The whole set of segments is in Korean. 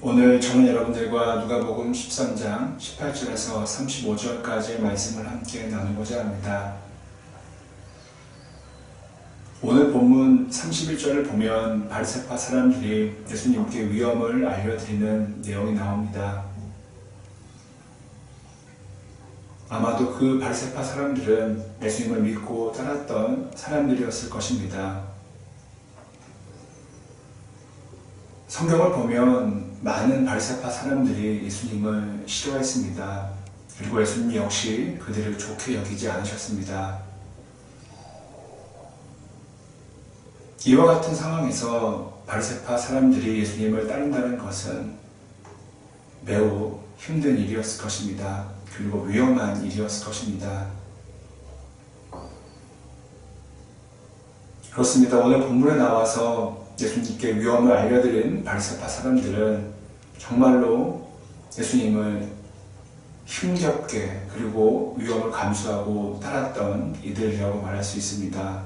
오늘 저는 여러분들과 누가복음 13장 18절에서 35절까지의 말씀을 함께 나누고자 합니다. 오늘 본문 31절을 보면 바리새파 사람들이 예수님께 위험을 알려드리는 내용이 나옵니다. 아마도 그 바리새파 사람들은 예수님을 믿고 따랐던 사람들이었을 것입니다. 성경을 보면 많은 바리새파 사람들이 예수님을 싫어했습니다. 그리고 예수님 역시 그들을 좋게 여기지 않으셨습니다. 이와 같은 상황에서 바리새파 사람들이 예수님을 따른다는 것은 매우 힘든 일이었을 것입니다. 그리고 위험한 일이었을 것입니다. 그렇습니다. 오늘 본문에 나와서 예수님께 위험을 알려드린 바리새파 사람들은 정말로 예수님을 힘겹게 그리고 위험을 감수하고 따랐던 이들이라고 말할 수 있습니다.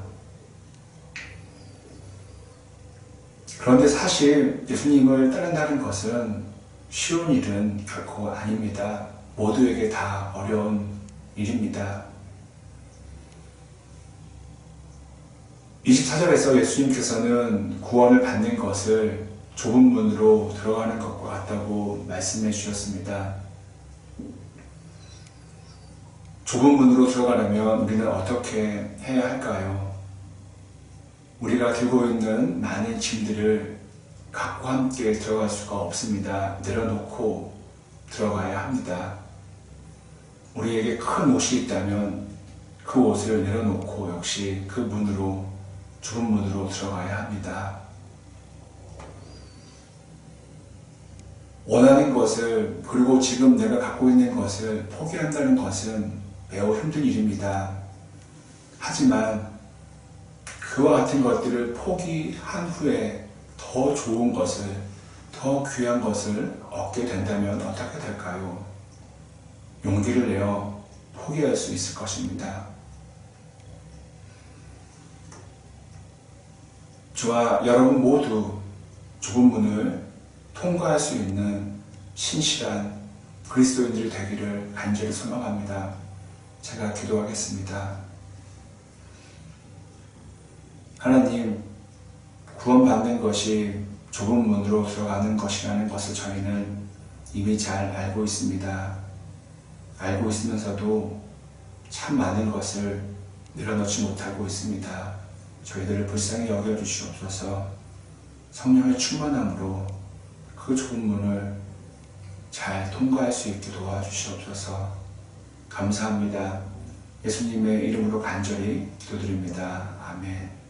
그런데 사실 예수님을 따른다는 것은 쉬운 일은 결코 아닙니다. 모두에게 다 어려운 일입니다. 24절에서 예수님께서는 구원을 받는 것을 좁은 문으로 들어가는 것과 같다고 말씀해 주셨습니다. 좁은 문으로 들어가려면 우리는 어떻게 해야 할까요? 우리가 들고 있는 많은 짐들을 갖고 함께 들어갈 수가 없습니다. 내려놓고 들어가야 합니다. 우리에게 큰 옷이 있다면 그 옷을 내려놓고 역시 그 문으로 좁은 문으로 들어가야 합니다. 원하는 것을 그리고 지금 내가 갖고 있는 것을 포기한다는 것은 매우 힘든 일입니다. 하지만 그와 같은 것들을 포기한 후에 더 좋은 것을 더 귀한 것을 얻게 된다면 어떻게 될까요? 용기를 내어 포기할 수 있을 것입니다. 저와 여러분 모두 좁은 문을 통과할 수 있는 신실한 그리스도인들이 되기를 간절히 소망합니다. 제가 기도하겠습니다. 하나님, 구원받는 것이 좁은 문으로 들어가는 것이라는 것을 저희는 이미 잘 알고 있습니다. 알고 있으면서도 참 많은 것을 내려놓지 못하고 있습니다. 저희들을 불쌍히 여겨 주시옵소서 성령의 충만함으로 그 좁은 문을 잘 통과할 수 있게 도와주시옵소서 감사합니다. 예수님의 이름으로 간절히 기도드립니다. 아멘.